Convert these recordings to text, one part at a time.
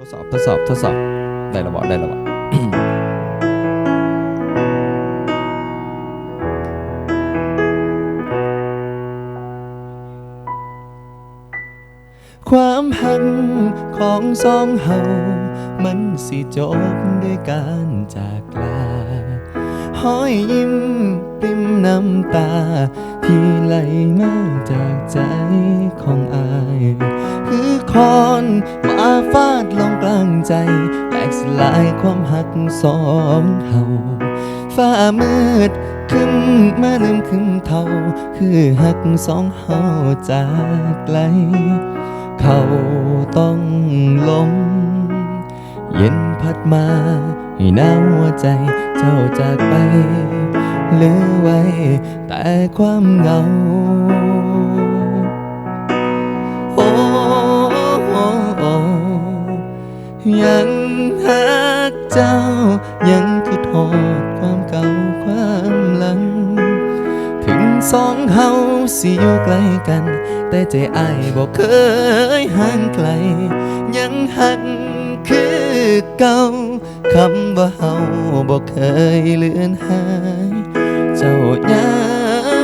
ทดสอบทดสอบทดสอบได้ระบอกได้ระบอกความหักของสองเฮามันสิจบด้วยการจากลาห้อยยิ้มปริมน้ำตา ที่ไหลมาจากใจของอาย คอนมาฟาดลงกลางใจ แตกสลายความหักสองเฮาฟ้ามืดขึ้นมาลืมขึ้นเท่า คือหักสองเฮาจากไกล เขาต้องล้มเย็นพัดมาให้หนาวหัวใจเจ้าจากไปเหลือไว้แต่ความเหงา ยังหักเจ้า ยังคือทอดความเก่าความหลัง ถึงสองเฮาสิอยู่ไกลกัน แต่ใจอ้ายบอกเคยห่างไกล ยังหักคือเก่าคำว่าเฮาบอกเคยเลือนหาย เจ้ายั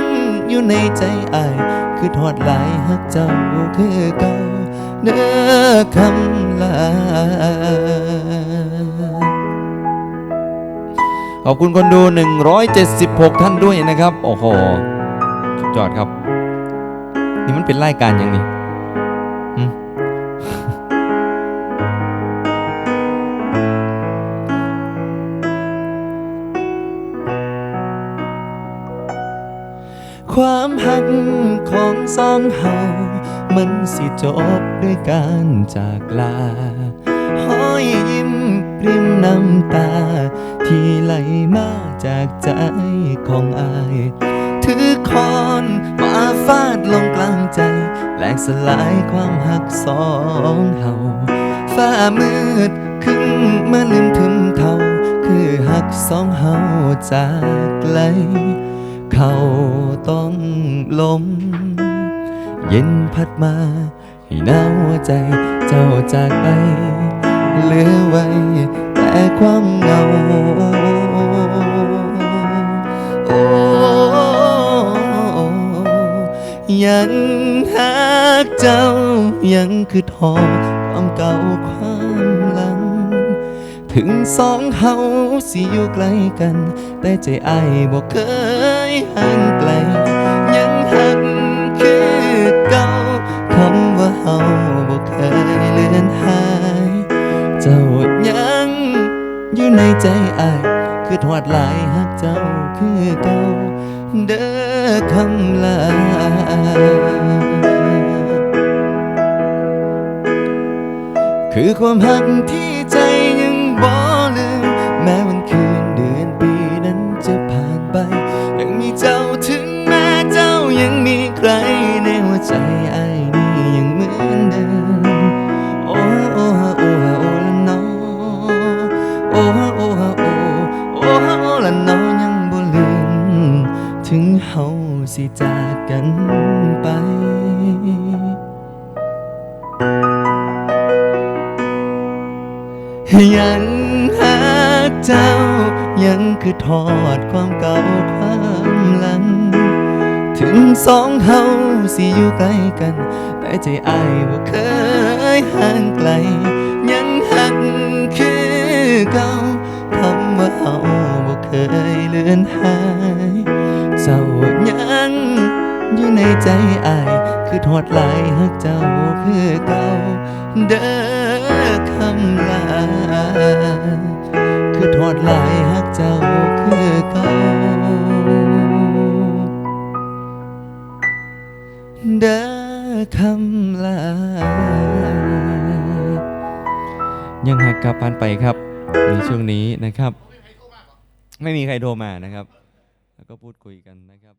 งอยู่ในใจอ้ายคือทอดหลายหักเจ้าคือเก่า เนื้อคำลา ขอบคุณคนดู 176 ท่านด้วยนะครับ โอ้โหจอดครับ นี่มันเป็นรายการยังนี่ ความหักของสองเฮามันสิจบด้วยการจากลาห้อยยิ้มปริมน้ำตา ที่ไหลมาจากใจของอาย ถือคอนมาฟาดลงกลางใจแหลกสลายความหักสองเฮาฟ้ามืดขึ้นมาลืมถึงเท่า คือหักสองเฮาจากไกล เขาต้องล้ม เย็นพัดมาให้หนาวใจเจ้าจากไป เหลือไว้แต่ความเหงา โอ้ยังหักเจ้ายังคือทอดความเก่าความหลัง ถึงสองเฮาสิอยู่ไกลกัน แต่ใจอ้ายบอกเคย ห่างไกล ยังหักคือเก่าคำว่าเฮาบอกเคยเลือนหาย เจ้ายังอยู่ในใจอายคือทอดหลายหักเจ้าคือเก่าเด้อคำลาคือความหักที่ใจยังบ่ลืม แม้วันคืนเดือนปีนั้นจะผ่านไป ใครในหัวใจไอ้นี่ยังเหมือนเดิมโอ้โอ้โอ้โอ้ละน้อโอ้โอ้โอ้โอ้ละน้อยังบ่ลืมถึงเฮาสิจากกันไปยังหาเจ้ายังคือทอดความเก่าความหลังถึง สองเฮาสิอยู่ใกล้กัน แต่ใจอ้ายบ่เคยห่างไกล ยังหักคือเก่าคำว่าเฮาบ่เคยเลือนหาย เจ้ายังอยู่ในใจอ้าย คือทอดหลายหักเจ้าคือเก่าเด้อ เด้อคำลา ยังหักกลับผ่านไปครับ ในช่วงนี้นะครับ ไม่มีใครโทรมานะครับ แล้วก็พูดคุยกันนะครับ